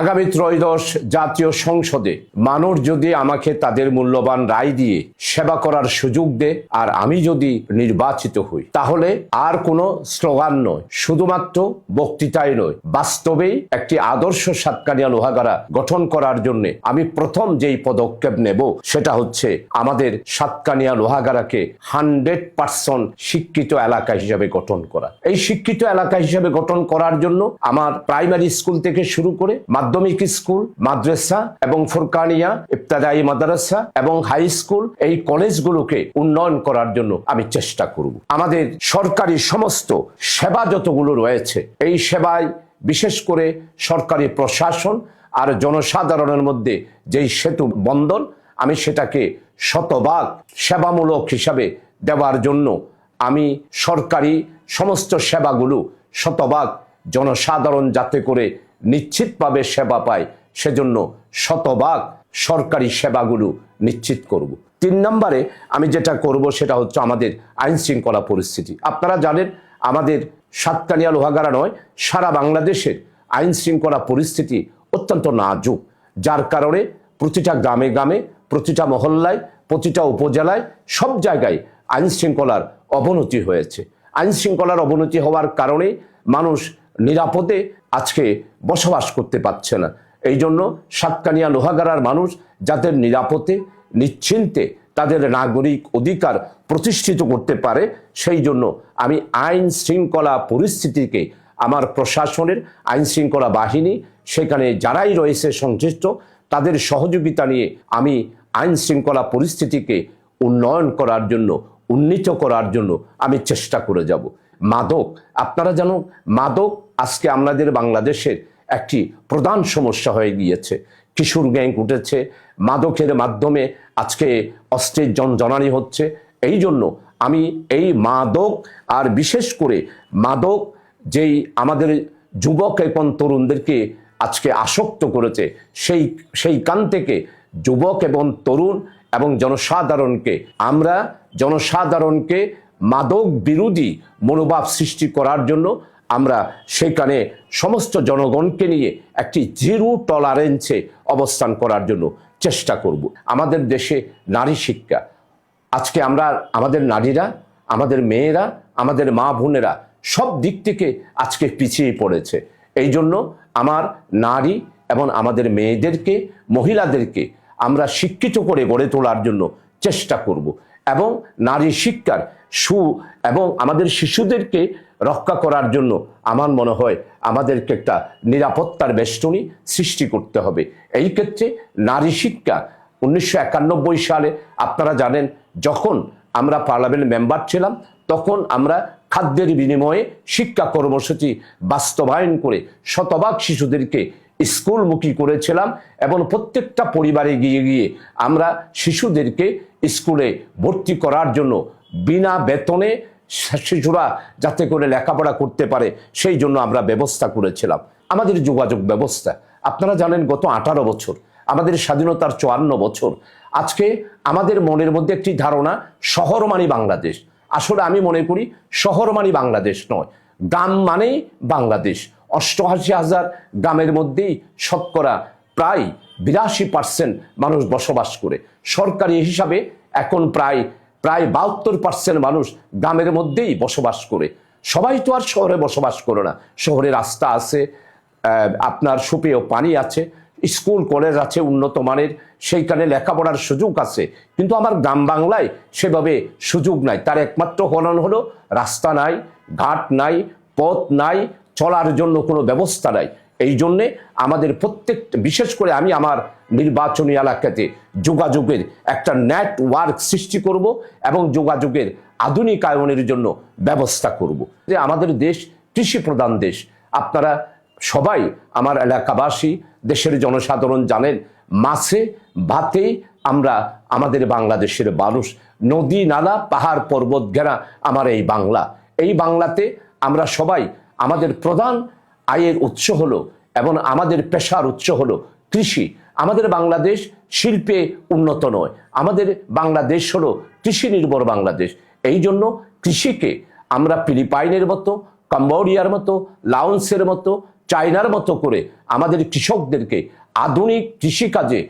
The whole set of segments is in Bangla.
আগামী ত্রয়োদশ জাতীয় সংসদে মানুষ যদি আমাকে তাদের মূল্যবান রায় দিয়ে সেবা করার সুযোগ দেয় আর আমি যদি নির্বাচিত হই, তাহলে আর কোনো স্লোগান নয়, শুধুমাত্র বক্তৃতায় নয়, বাস্তবেই একটি আদর্শ সাতকানিয়া লোহাগারা গঠন করার জন্য আমি প্রথম যেই পদক্ষেপ নেব, সেটা হচ্ছে আমাদের সাতকানিয়া লোহাগারাকে হান্ড্রেড পার্সেন্ট শিক্ষিত এলাকা হিসেবে গঠন করা। এই শিক্ষিত এলাকা হিসেবে গঠন করার জন্য আমার প্রাইমারি স্কুল থেকে শুরু করে মাধ্যমিক স্কুল, মাদ্রাসা এবং ফুরকানিয়া, ইবতাদায়ী মাদ্রাসা এবং হাই স্কুল এই কলেজগুলোকে উন্নয়ন করার জন্য আমি চেষ্টা করব। আমাদের সরকারি সমস্ত সেবা যতগুলো রয়েছে, এই সেবায় বিশেষ করে সরকারি প্রশাসন আর জনসাধারণের মধ্যে যেই সেতু বন্ধন, আমি সেটাকে শতভাগ সেবামূলক হিসাবে দেওয়ার জন্য আমি সরকারি সমস্ত সেবাগুলো শতভাগ জনসাধারণ যাতে করে নিশ্চিতভাবে সেবা পায়, সেজন্য শতভাগ সরকারি সেবাগুলো নিশ্চিত করব। তিন নম্বরে আমি যেটা করব সেটা হচ্ছে আমাদের আইন শৃঙ্খলা পরিস্থিতি। আপনারা জানেন, আমাদের সাতকানিয়া লোহাগাড়া নয়, সারা বাংলাদেশের আইন শৃঙ্খলা পরিস্থিতি অত্যন্ত নাজুক। যার কারণে প্রতিটা গ্রামে গ্রামে, প্রতিটা মহল্লায়, প্রতিটা উপজেলায় সব জায়গায় আইন শৃঙ্খলার অবনতি হয়েছে। আইন শৃঙ্খলার অবনতি হওয়ার কারণে মানুষ নিরাপদে আজকে বসবাস করতে পারছে না। এই জন্য সাতকানিয়া লোহাগাড়ার মানুষ যাদের নিরাপদে নিশ্চিন্তে তাদের নাগরিক অধিকার প্রতিষ্ঠিত করতে পারে সেই জন্য আমি আইন শৃঙ্খলা পরিস্থিতিকে, আমার প্রশাসনের আইন শৃঙ্খলা বাহিনী, সেখানে যারাই রয়েছে সংশ্লিষ্ট, তাদের সহযোগিতা নিয়ে আমি আইন শৃঙ্খলা পরিস্থিতিকে উন্নয়ন করার জন্য, উন্নীত করার জন্য আমি চেষ্টা করে যাব। মাদক, আপনারা জানো, মাদক আজকে আমাদের বাংলাদেশের একটি প্রধান সমস্যা হয়ে গিয়েছে। কিশোর গ্যাং উঠেছে, মাদকের মাধ্যমে আজকে অস্ত্রের জনজনানি হচ্ছে। এই জন্য আমি এই মাদক আর বিশেষ করে মাদক যেই আমাদের যুবক এবং তরুণদেরকে আজকে আসক্ত করেছে, সেই, সেইখান থেকে যুবক এবং তরুণ এবং জনসাধারণকে, আমরা জনসাধারণকে মাদক বিরোধী মনোভাব সৃষ্টি করার জন্য আমরা সেখানে সমস্ত জনগণকে নিয়ে একটি জিরো টলারেন্সে অবস্থান করার জন্য চেষ্টা করব। আমাদের দেশে নারী শিক্ষা, আজকে আমরা আমাদের নারীরা, আমাদের মেয়েরা, আমাদের মা বোনেরা সব দিক থেকে আজকে পিছিয়ে পড়েছে। এই জন্য আমার নারী এবং আমাদের মেয়েদেরকে, মহিলাদেরকে আমরা শিক্ষিত করে গড়ে তোলার জন্য চেষ্টা করব। এবং নারী শিক্ষার সু এবং আমাদের শিশুদেরকে রক্ষা করার জন্য আমার মনে হয় আমাদেরকে একটা নিরাপত্তার বেষ্টনী সৃষ্টি করতে হবে। এই ক্ষেত্রে নারী শিক্ষা উনিশশো একানব্বই সালে আপনারা জানেন, যখন আমরা পার্লামেন্ট মেম্বার ছিলাম, তখন আমরা খাদ্যের বিনিময়ে শিক্ষা কর্মসূচি বাস্তবায়ন করে শতভাগ শিশুদেরকে স্কুলমুখী করেছিলাম এবং প্রত্যেকটা পরিবারে গিয়ে গিয়ে আমরা শিশুদেরকে স্কুলে ভর্তি করার জন্য বিনা বেতনে শিশুরা যাতে করে লেখাপড়া করতে পারে, সেই জন্য আমরা ব্যবস্থা করেছিলাম। আমাদের যোগাযোগ ব্যবস্থা, আপনারা জানেন গত আঠারো বছর, আমাদের স্বাধীনতার চুয়ান্ন বছর। আজকে আমাদের মনের মধ্যে একটি ধারণা শহর মানে বাংলাদেশ। আসলে আমি মনে করি শহর মানে বাংলাদেশ নয়, গ্রাম মানেই বাংলাদেশ। অষ্টআশি হাজার গ্রামের মধ্যেই শতকরা প্রায় বিরাশি পার্সেন্ট মানুষ বসবাস করে। সরকারি হিসাবে এখন প্রায় প্রায় বাহাত্তর পার্সেন্ট মানুষ গ্রামের মধ্যেই বসবাস করে। সবাই তো আর শহরে বসবাস করে না। শহরে রাস্তা আছে আপনার সুপেয় পানি আছে, স্কুল, কলেজ আছে উন্নত মানের, সেইখানে লেখাপড়ার সুযোগ আছে। কিন্তু আমার গ্রাম বাংলায় সেভাবে সুযোগ নাই। তার একমাত্র কারণ হলো রাস্তা নাই, ঘাট নাই, পথ নাই, চলার জন্য কোনো ব্যবস্থা নাই। এই জন্যে আমাদের প্রত্যেক, বিশেষ করে আমি আমার নির্বাচনী এলাকাতে যোগাযোগের একটা নেটওয়ার্ক সৃষ্টি করব এবং যোগাযোগের আধুনিকায়নের জন্য ব্যবস্থা করব। যে আমাদের দেশ কৃষি প্রধান দেশ, আপনারা সবাই আমার এলাকাবাসী, দেশের জনসাধারণ জানেন, মাছে ভাতে আমরা আমাদের বাংলাদেশের মানুষ। নদী, নালা, পাহাড়, পর্বত ঘেরা আমার এই বাংলা। এই বাংলাতে আমরা সবাই আমাদের প্রধান আয়ের উৎস হলো এবং আমাদের পেশার উৎস হলো কৃষি। আমাদের বাংলাদেশ শিল্পে উন্নত নয়। আমাদের বাংলাদেশ হলো কৃষি নির্ভর বাংলাদেশ। এই জন্য কৃষিকে আমরা ফিলিপাইনের মতো, কম্বোডিয়ার মতো লাউন্সের মতো, চায়নার মতো করে আমাদের কৃষকদেরকে আধুনিক কৃষিকাজে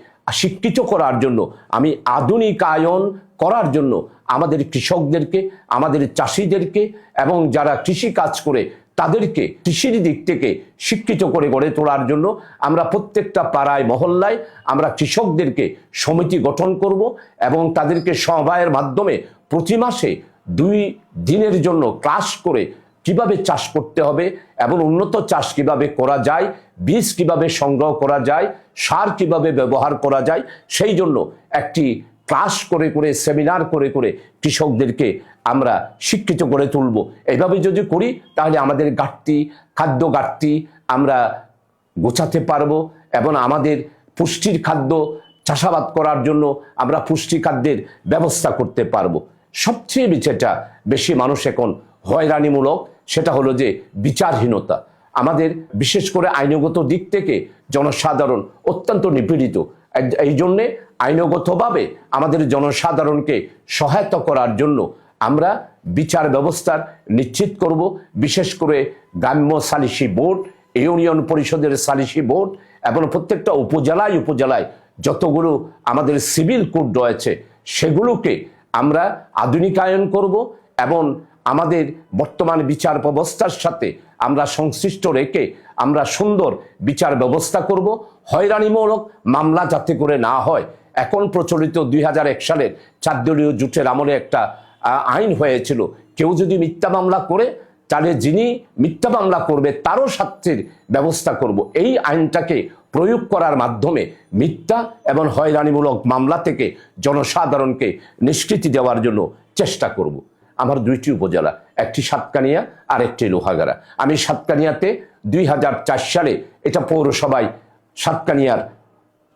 শিক্ষিত করার জন্য, আমি আধুনিকায়ন করার জন্য আমাদের কৃষকদেরকে, আমাদের চাষিদেরকে এবং যারা কৃষি কাজ করে তাদেরকে কৃষির দিক থেকে শিক্ষিত করে গড়ে তোলার জন্য আমরা প্রত্যেকটা পাড়ায়, মহল্লায় আমরা কৃষকদেরকে সমিতি গঠন করব এবং তাদেরকে সমবায়ের মাধ্যমে প্রতি মাসে দুই দিনের জন্য ক্লাস করে কীভাবে চাষ করতে হবে এবং উন্নত চাষ কীভাবে করা যায়, বীজ কীভাবে সংগ্রহ করা যায়, সার কীভাবে ব্যবহার করা যায়, সেই জন্য একটি ক্লাস করে করে, সেমিনার করে করে কৃষকদেরকে আমরা শিক্ষিত করে তুলব। এইভাবে যদি করি, তাহলে আমাদের ঘাটতি, খাদ্য ঘাটতি আমরা গোছাতে পারব এবং আমাদের পুষ্টির খাদ্য চাষাবাদ করার জন্য আমরা পুষ্টি খাদ্যের ব্যবস্থা করতে পারব। সবচেয়ে যেটা বেশি মানুষ এখন হয়রানিমূলক, সেটা হলো যে বিচারহীনতা। আমাদের বিশেষ করে আইনগত দিক থেকে জনসাধারণ অত্যন্ত নিপীড়িত। এই- এই জন্যে আইনগতভাবে আমাদের জনসাধারণকে সহায়তা করার জন্য আমরা বিচার ব্যবস্থার নিশ্চিত করব, বিশেষ করে গ্রাম্য সালিসি বোর্ড, ইউনিয়ন পরিষদের সালিসি বোর্ড এবং প্রত্যেকটা উপজেলায় উপজেলায় যতগুলো আমাদের সিভিল কোড রয়েছে সেগুলোকে আমরা আধুনিকায়ন করব এবং আমাদের বর্তমান বিচার ব্যবস্থার সাথে আমরা সংশ্লিষ্ট রেখে আমরা সুন্দর বিচার ব্যবস্থা করব। হয়রানিমূলক মামলা যাতে করে না হয়। এখন প্রচলিত দুই হাজার এক সালের চারদলীয় জোটের আমলে একটা আইন হয়েছিল। কেউ যদি মিথ্যা মামলা করে, তাহলে যিনি মিথ্যা মামলা করবে, তারও শাস্তির ব্যবস্থা করব। এই আইনটাকে প্রয়োগ করার মাধ্যমে মিথ্যা এবং হয়রানিমূলক মামলা থেকে জনসাধারণকে নিষ্কৃতি দেওয়ার জন্য চেষ্টা করব। আমার দুইটি উপজেলা, একটি সাতকানিয়া আর একটি লোহাগাড়া। আমি সাতকানিয়াতে দুই হাজার চার সালে এটা পৌরসভায় সাতকানিয়ার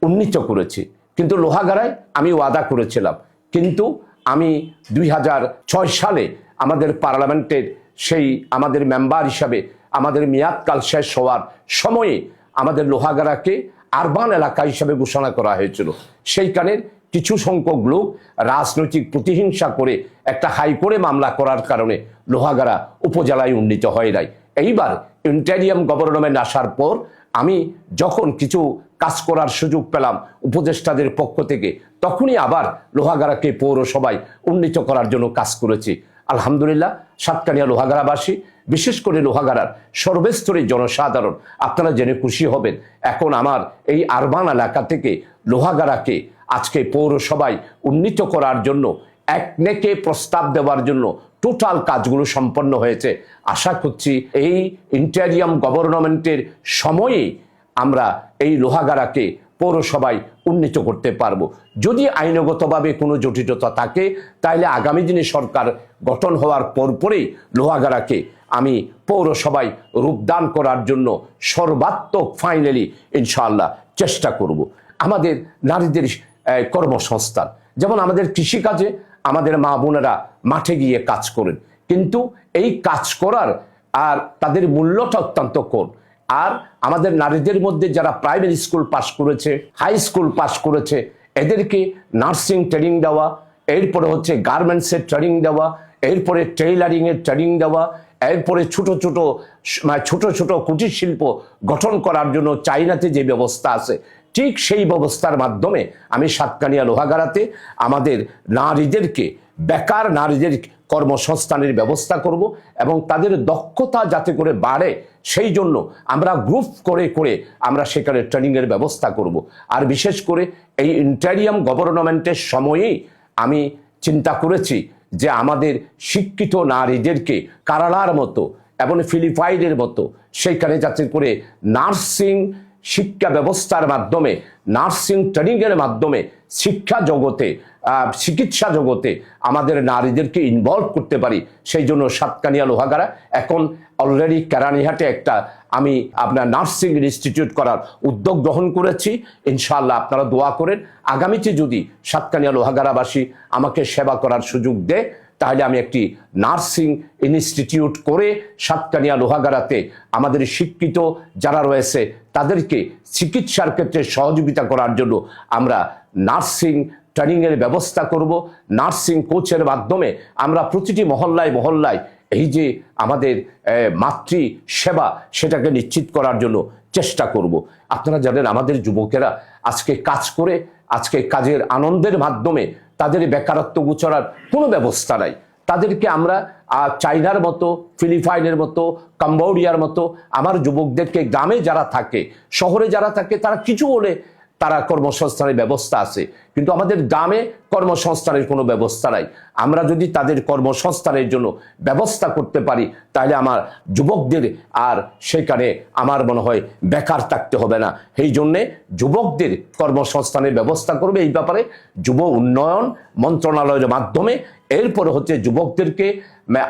উন্নীত করেছি। কিন্তু লোহাগাড়ায় আমি ওয়াদা করেছিলাম। কিন্তু আমি দুই হাজার ছয় সালে আমাদের পার্লামেন্টের সেই আমাদের মেম্বার হিসাবে আমাদের মেয়াদকাল শেষ হওয়ার সময়ে আমাদের লোহাগাড়াকে আরবান এলাকা হিসাবে ঘোষণা করা হয়েছিল। সেইখানের কিছু সংখ্যক লোক রাজনৈতিক প্রতিহিংসা করে একটা হাইকোর্টে মামলা করার কারণে লোহাগাড়া উপজেলায় উন্নীত হয় নাই। এইবার ইন্টেরিয়াম গভর্নমেন্ট আসার পর আমি যখন কিছু কাজ করার সুযোগ পেলাম উপদেষ্টাদের পক্ষ থেকে। তখনই আবার লোহাগাড়াকে পৌরসভায় উন্নীত করার জন্য কাজ করেছি। আলহামদুলিল্লাহ, সাতকানিয়া লোহাগাড়াবাসী, বিশেষ করে লোহাগাড়ার সর্বস্তরের জনসাধারণ, আপনারা জেনে খুশি হবেন, এখন আমার এই আরবান এলাকা থেকে লোহাগাড়াকে আজকে পৌরসভায় উন্নীত করার জন্য এক নেকে প্রস্তাব দেওয়ার জন্য টোটাল কাজগুলো সম্পন্ন হয়েছে। আশা করছি এই ইন্টেরিয়াম গভর্নমেন্টের সময়েই আমরা এই লোহাগাড়াকে পৌরসভায় উন্নীত করতে পারব। যদি আইনগতভাবে কোনো জটিলতা থাকে তাহলে আগামী দিনে সরকার গঠন হওয়ার পরপরেই লোহাগাড়াকে আমি পৌরসভায় রূপদান করার জন্য সর্বাত্মক ফাইনালি ইনশাআল্লাহ চেষ্টা করব। আমাদের নারীদের কর্মসংস্থান। যেমন আমাদের কৃষিকাজে আমাদের মা বোনেরা মাঠে গিয়ে কাজ করেন। কিন্তু এই কাজ করার আর তাদের মূল্যটা অত্যন্ত কম। আর আমাদের নারীদের মধ্যে যারা প্রাইমারি স্কুল পাশ করেছে হাই স্কুল পাশ করেছে, এদেরকে নার্সিং ট্রেনিং দেওয়া, এরপরে হচ্ছে গার্মেন্টসের ট্রেনিং দেওয়া, এরপরে টেইলারিংয়ের ট্রেনিং দেওয়া, এরপরে ছোট ছোট মানে ছোট ছোট কুটির শিল্প গঠন করার জন্য চাইনাতে যে ব্যবস্থা আছে, ঠিক সেই ব্যবস্থার মাধ্যমে আমি সাতকানিয়া লোহাগাড়াতে আমাদের নারীদেরকে, বেকার নারীদের কর্মসংস্থানের ব্যবস্থা করব এবং তাদের দক্ষতা যাতে করে বাড়ে, সেই জন্য আমরা গ্রুপ করে করে আমরা সেখানে ট্রেনিংয়ের ব্যবস্থা করব। আর বিশেষ করে এই ইন্টারিয়াম গভর্নমেন্টের সময়েই আমি চিন্তা করেছি যে আমাদের শিক্ষিত নারীদেরকে কারালার মতো এবং ফিলিপাইনের মতো সেইখানে যাতে করে নার্সিং শিক্ষা ব্যবস্থার মাধ্যমে, নার্সিং ট্রেনিংয়ের মাধ্যমে শিক্ষা জগতে চিকিৎসা জগতে আমাদের নারীদেরকে ইনভলভ করতে পারি। সেই জন্য সাতকানিয়া লোহাগাড়া। এখন অলরেডি কেরানিহাটে একটা আমি আপনার নার্সিং ইনস্টিটিউট করার উদ্যোগ গ্রহণ করেছি। ইনশাআল্লাহ আপনারা দোয়া করেন। আগামীতে যদি সাতকানিয়া লোহাগাড়াবাসী আমাকে সেবা করার সুযোগ দেয়, তাহলে আমি একটি নার্সিং ইনস্টিটিউট করে সাতকানিয়া লোহাগাড়াতে আমাদের শিক্ষিত যারা রয়েছে, তাদেরকে চিকিৎসার ক্ষেত্রে সহযোগিতা করার জন্য আমরা নার্সিং ট্রেনিংয়ের ব্যবস্থা করব নার্সিং কোচের মাধ্যমে আমরা প্রতিটি মহল্লায় মহল্লায় এই যে আমাদের মাতৃ সেবা সেটাকে নিশ্চিত করার জন্য চেষ্টা করব। আপনারা জানেন আমাদের যুবকেরা আজকে কাজ করে, আজকে কাজের আনন্দের মাধ্যমে তাদের বেকারত্ব গুছানোর কোনো ব্যবস্থা নাই। তাদেরকে আমরা চাইনার মতো, ফিলিপাইনের মতো, কম্বোডিয়ার মতো, আমার যুবকদেরকে গ্রামে যারা থাকে, শহরে যারা থাকে, তারা কিছু হলে তারা কর্মসংস্থানের ব্যবস্থা আছে। কিন্তু আমাদের গ্রামে কর্মসংস্থানের কোনো ব্যবস্থা নাই। আমরা যদি তাদের কর্মসংস্থানের জন্য ব্যবস্থা করতে পারি, তাহলে আমার যুবকদের আর সেখানে আমার মনে হয় বেকার থাকতে হবে না। সেই জন্যে যুবকদের কর্মসংস্থানের ব্যবস্থা করবে এই ব্যাপারে যুব উন্নয়ন মন্ত্রণালয়ের মাধ্যমে। এরপরে হচ্ছে যুবকদেরকে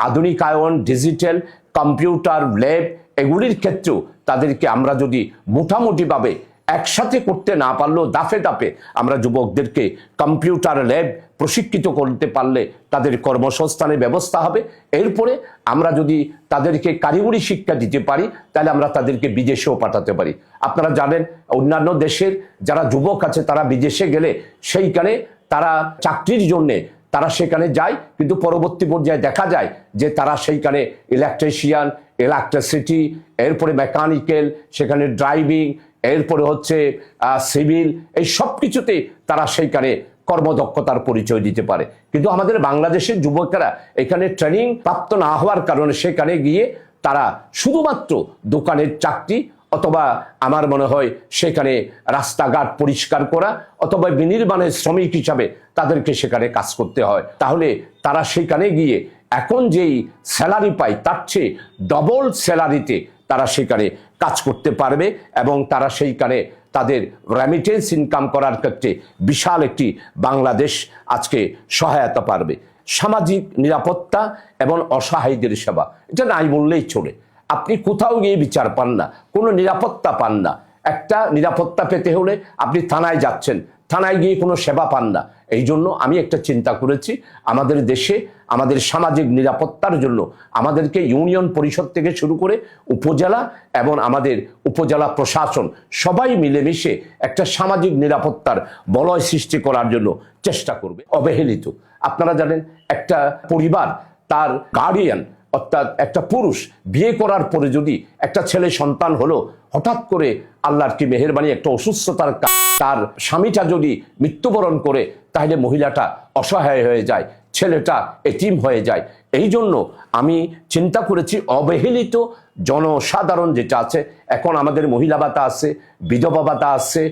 আধুনিকায়ন, ডিজিটাল, কম্পিউটার, ল্যাব এগুলির ক্ষেত্রেও তাদেরকে আমরা যদি মোটামুটিভাবে একসাথে করতে না পারলেও দাফে দাফে আমরা যুবকদেরকে কম্পিউটার ল্যাব প্রশিক্ষিত করতে পারলে তাদের কর্মসংস্থানের ব্যবস্থা হবে। এরপরে আমরা যদি তাদেরকে কারিগরি শিক্ষা দিতে পারি, তাহলে আমরা তাদেরকে বিদেশেও পাঠাতে পারি। আপনারা জানেন, অন্যান্য দেশের যারা যুবক আছে, তারা বিদেশে গেলে সেইখানে তারা চাকরির জন্যে তারা সেখানে যায়, কিন্তু পরবর্তী পর্যায়ে দেখা যায় যে তারা সেইখানে ইলেকট্রিশিয়ান ইলেকট্রিসিটি এরপরে মেকানিক্যাল সেখানে ড্রাইভিং এরপরে হচ্ছে সিভিল, এই সব কিছুতে তারা সেইখানে কর্মদক্ষতার পরিচয় দিতে পারে। কিন্তু আমাদের বাংলাদেশের যুবকেরা এখানে ট্রেনিং প্রাপ্ত না হওয়ার কারণে সেখানে গিয়ে তারা শুধুমাত্র দোকানের চাকরি অথবা আমার মনে হয় সেখানে রাস্তাঘাট পরিষ্কার করা অথবা বিনির্মাণের শ্রমিক হিসাবে তাদেরকে সেখানে কাজ করতে হয়। তাহলে তারা সেখানে গিয়ে এখন যেই স্যালারি পায়, তার চেয়ে ডবল স্যালারিতে তারা সেখানে কাজ করতে পারবে এবং তারা সেইখানে তাদের রেমিটেন্স ইনকাম করার ক্ষেত্রে বিশাল একটি বাংলাদেশ আজকে সহায়তা পারবে। সামাজিক নিরাপত্তা এবং অসহায়দের সেবা, এটা নাই বললেই চলে। আপনি কোথাও গিয়ে বিচার পান না, কোনো নিরাপত্তা পান না। একটা নিরাপত্তা পেতে হলে আপনি থানায় যাচ্ছেন, থানায় গিয়ে কোনো সেবা পান না। এই জন্য আমি একটা চিন্তা করেছি, আমাদের দেশে আমাদের সামাজিক নিরাপত্তার জন্য আমাদেরকে ইউনিয়ন পরিষদ থেকে শুরু করে উপজেলা এবং আমাদের উপজেলা প্রশাসন সবাই মিলেমিশে একটা সামাজিক নিরাপত্তার বলয় সৃষ্টি করার জন্য চেষ্টা করবে, অবহেলিত। আপনারা জানেন, একটা পরিবার, তার গার্ডিয়ান অর্থাৎ একটা পুরুষ বিয়ে করার পরে যদি একটা ছেলে সন্তান হলো, হঠাৎ করে আল্লাহর কি মেহরবানি, একটা অসুস্থতার তার স্বামীটা যদি মৃত্যুবরণ করে, তাহলে মহিলাটা অসহায় হয়ে যায়। ছেলেটা এটিম হয়ে যায়। এই জন্য আমি চিন্তা করেছি, অবহেলিত জনসাধারণ যেটা আছে, এখন আমাদের মহিলা ভাতা আছে, বিধবা ভাতা আছে,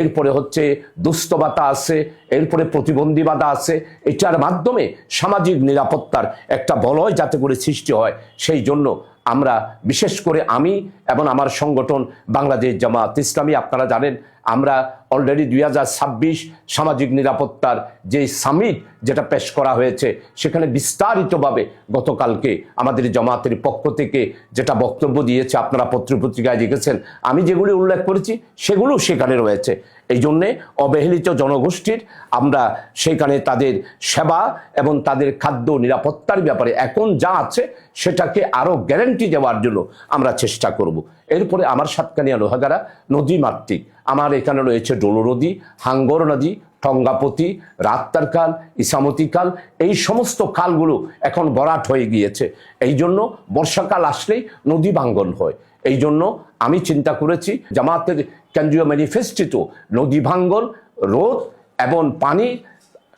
এরপরে হচ্ছে দুস্থ ভাতা আছে, এরপরে প্রতিবন্ধী ভাতা আছে, এটার মাধ্যমে সামাজিক নিরাপত্তার একটা বলয় যাতে করে সৃষ্টি হয়। সেই জন্য আমরা, বিশেষ করে আমি এবং আমার সংগঠন বাংলাদেশ জামাত ইসলামী, আপনারা জানেন আমরা অলরেডি দুই হাজার ছাব্বিশ সামাজিক নিরাপত্তার যে সামিট যেটা পেশ করা হয়েছে, সেখানে বিস্তারিতভাবে গতকালকে আমাদের জামাতের পক্ষ থেকে যেটা বক্তব্য দিয়েছে, আপনারা পত্রপত্রিকায় লিখেছেন আমি যেগুলি উল্লেখ করেছি, সেগুলো সেখানে রয়েছে। এই জন্যে অবহেলিত জনগোষ্ঠীর আমরা সেখানে তাদের সেবা এবং তাদের খাদ্য নিরাপত্তার ব্যাপারে এখন যা আছে, সেটাকে আরও গ্যারেন্টি দেওয়ার জন্য আমরা চেষ্টা করব। এরপরে আমার সাতকানিয়া লোহাগারা নদী মাতৃক। আমার এখানে রয়েছে ডোলো নদী হাঙ্গর নদী টঙ্গাপতি রাত্তার কাল, ইসামতি কাল, এই সমস্ত কালগুলো এখন বরাট হয়ে গিয়েছে। এই জন্য বর্ষাকাল আসলেই নদী ভাঙ্গন হয়। এই জন্য আমি চিন্তা করেছি জামাতের কেন্দ্রীয় ম্যানিফেস্টোতে নদী ভাঙ্গন রোধ এবং পানি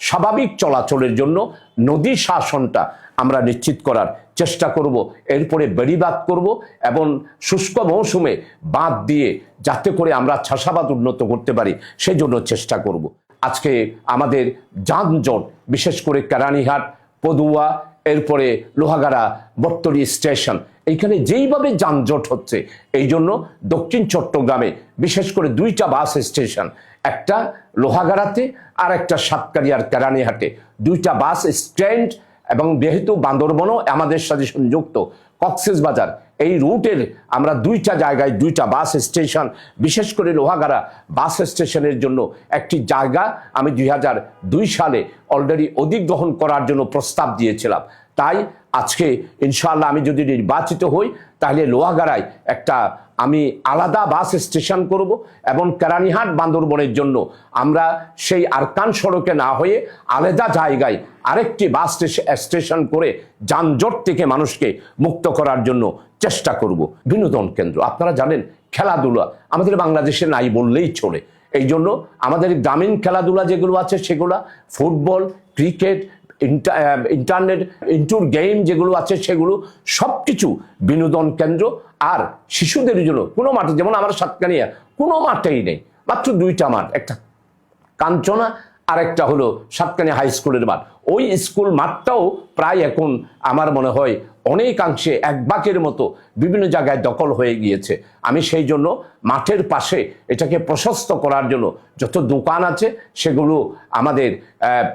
স্বাভাবিক চলাচলের জন্য নদী শাসনটা আমরা নিশ্চিত করার চেষ্টা করব, এরপরে বেড়িবাদ করব এবং শুষ্ক মৌসুমে বাঁধ দিয়ে যাতে করে আমরা চাষাবাদ উন্নত করতে পারি সেই জন্য চেষ্টা করব। আজকে আমাদের যানজট, বিশেষ করে কেরানীহাট, পদুয়া, এরপরে লোহাগাড়া বট্টরি স্টেশন, এইখানে যেইভাবে যানজট হচ্ছে এই জন্য দক্ষিণ চট্টগ্রামে বিশেষ করে দুইটা বাস স্টেশন, একটা লোহাগাড়াতে আর একটা সাতকারিয়ার কেরানীহাটে। দুইটা বাস স্ট্যান্ড এবং যেহেতু বান্দরবনও আমাদের সাথে সংযুক্ত কক্সেস বাজার, এই রুটের আমরা দুইটা জায়গায়, দুইটা বাস স্টেশন বিশেষ করে লোহাগাড়া বাস স্টেশনের জন্য একটি জায়গা আমি দুই সালে অলরেডি অধিগ্রহণ করার জন্য প্রস্তাব দিয়েছিলাম। তাই আজকে ইনশাআল্লাহ আমি যদি নির্বাচিত হই, তাহলে লোহাগাড়ায় একটা আমি আলাদা বাস স্টেশন করব এবং কেরানিহাট বান্দরবনের জন্য আমরা সেই আরকান সড়কে না হয়ে আলাদা জায়গায় আরেকটি বাস স্টেশ- স্টেশন করে যানজট থেকে মানুষকে মুক্ত করার জন্য চেষ্টা করব। বিনোদন কেন্দ্র। আপনারা জানেন খেলাধুলা আমাদের বাংলাদেশে নাই বললেই চলে। এই জন্য আমাদের গ্রামীণ খেলাধুলা যেগুলো আছে সেগুলো ফুটবল, ক্রিকেট ইন্টারনেট ইন্টুর গেম যেগুলো আছে সেগুলো সব কিছু বিনোদন কেন্দ্র আর শিশুদের জন্য কোনো মাঠে, যেমন আমার সাতকানিয়া, কোনো মাঠেই নেই। মাত্র দুইটা মাঠ, একটা কাঞ্চনা আর একটা হলো সাতকানিয়া হাই স্কুলের মাঠ। ওই স্কুল মাঠটাও প্রায় এখন আমার মনে হয় অনেকাংশে এক বাকের মতো বিভিন্ন জায়গায় দখল হয়ে গিয়েছে। আমি সেই জন্য মাঠের পাশে এটাকে প্রশস্ত করার জন্য যত দোকান আছে সেগুলো আমাদের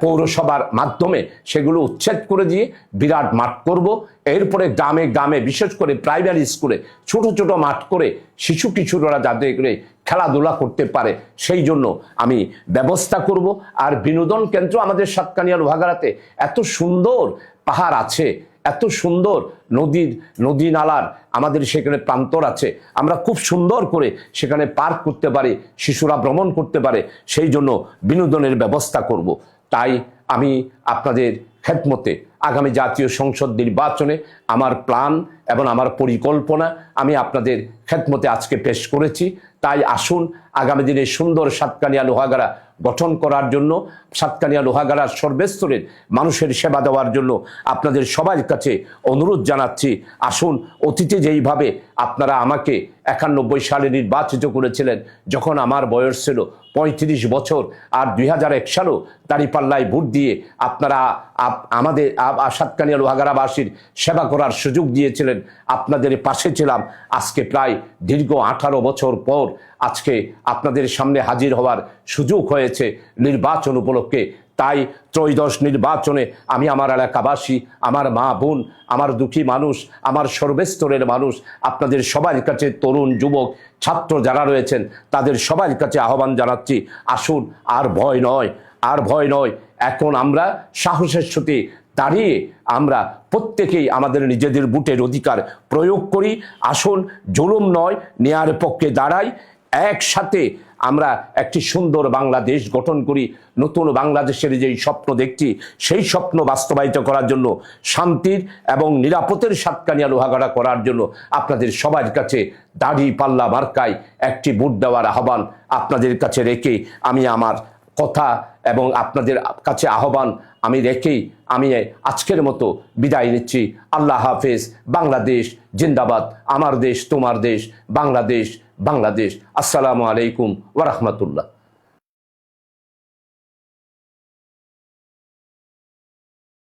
পৌরসভার মাধ্যমে সেগুলো উচ্ছেদ করে দিয়ে বিরাট মাঠ করব। এরপরে গ্রামে গ্রামে বিশেষ করে প্রাইমারি স্কুলে ছোট ছোট মাঠ করে শিশু কিশোররা যাতে করে খেলাধুলা করতে পারে, সেই জন্য আমি ব্যবস্থা করব। আর বিনোদন কেন্দ্র আমাদের সাতকানিয়া লোহাগাড়াতে এত সুন্দর পাহাড় আছে, এত সুন্দর নদীর, নদী নালার আমাদের সেখানে প্রান্তর আছে। আমরা খুব সুন্দর করে সেখানে পার্ক করতে পারি, শিশুরা ভ্রমণ করতে পারে, সেই জন্য বিনোদনের ব্যবস্থা করব। তাই আমি আপনাদের খেদমতে আগামী জাতীয় সংসদ নির্বাচনে আমার প্ল্যান এবং আমার পরিকল্পনা আমি আপনাদের খেদমতে আজকে পেশ করেছি। তাই আসুন, আগামী দিনে সুন্দর সাতকানিয়া লোহাগাড়া গঠন করার জন্য সাতকানিয়া লোহাগাড়ার সর্বস্তরের মানুষের সেবা দেওয়ার জন্য আপনাদের সবার কাছে অনুরোধ জানাচ্ছি, আসুন অতীতে যেইভাবে আপনারা আমাকে একানব্বই সালে নির্বাচিত করেছিলেন, যখন আমার বয়স ছিল পঁয়ত্রিশ বছর, আর দুই হাজার এক সালও দাঁড়িপাল্লায় ভোট দিয়ে আপনারা আপ- আমাদের সাতকানিয়া লোহাগাড়াবাসীর সেবা করার সুযোগ দিয়েছিলেন, আপনাদের পাশে ছিলাম। আজকে প্রায় দীর্ঘ আঠারো বছর পর আজকে আপনাদের সামনে হাজির হওয়ার সুযোগ হয়েছে নির্বাচন উপলক্ষে। তাই ত্রয়োদশ নির্বাচনে আমি আমার এলাকাবাসী, আমার মা বোন, আমার দুঃখী মানুষ, আমার সর্বস্তরের মানুষ, আপনাদের সবার কাছে তরুণ যুবক, ছাত্র যারা রয়েছেন, তাদের সবার কাছে আহ্বান জানাচ্ছি, আসুন, আর ভয় নয়, আর ভয় নয়, এখন আমরা সাহসের সাথে দাঁড়িয়ে আমরা প্রত্যেকেই আমাদের নিজেদের বুটের অধিকার প্রয়োগ করি, আসুন, জুলুম নয় নেয়ার পক্ষে দাঁড়াই একসাথে আমরা একটি সুন্দর বাংলাদেশ গঠন করি, নতুন বাংলাদেশের যেই স্বপ্ন দেখছি, সেই স্বপ্ন বাস্তবায়িত করার জন্য, শান্তির এবং নিরাপদের সাতকানিয়া লোহাগাড়া করার জন্য আপনাদের সবার কাছে দাড়ি পাল্লা মার্কায় একটি ভোট দেওয়ার আহ্বান আপনাদের কাছে রেখে আমি আমার কথা এবং আপনাদের কাছে আহ্বান আমি রেখেই আমি আজকের মতো বিদায় নিচ্ছি। আল্লাহ হাফেজ, বাংলাদেশ জিন্দাবাদ, আমার দেশ তোমার দেশ, বাংলাদেশ বাংলাদেশ। আসসালামু আলাইকুম ওরহমতুল্লাহ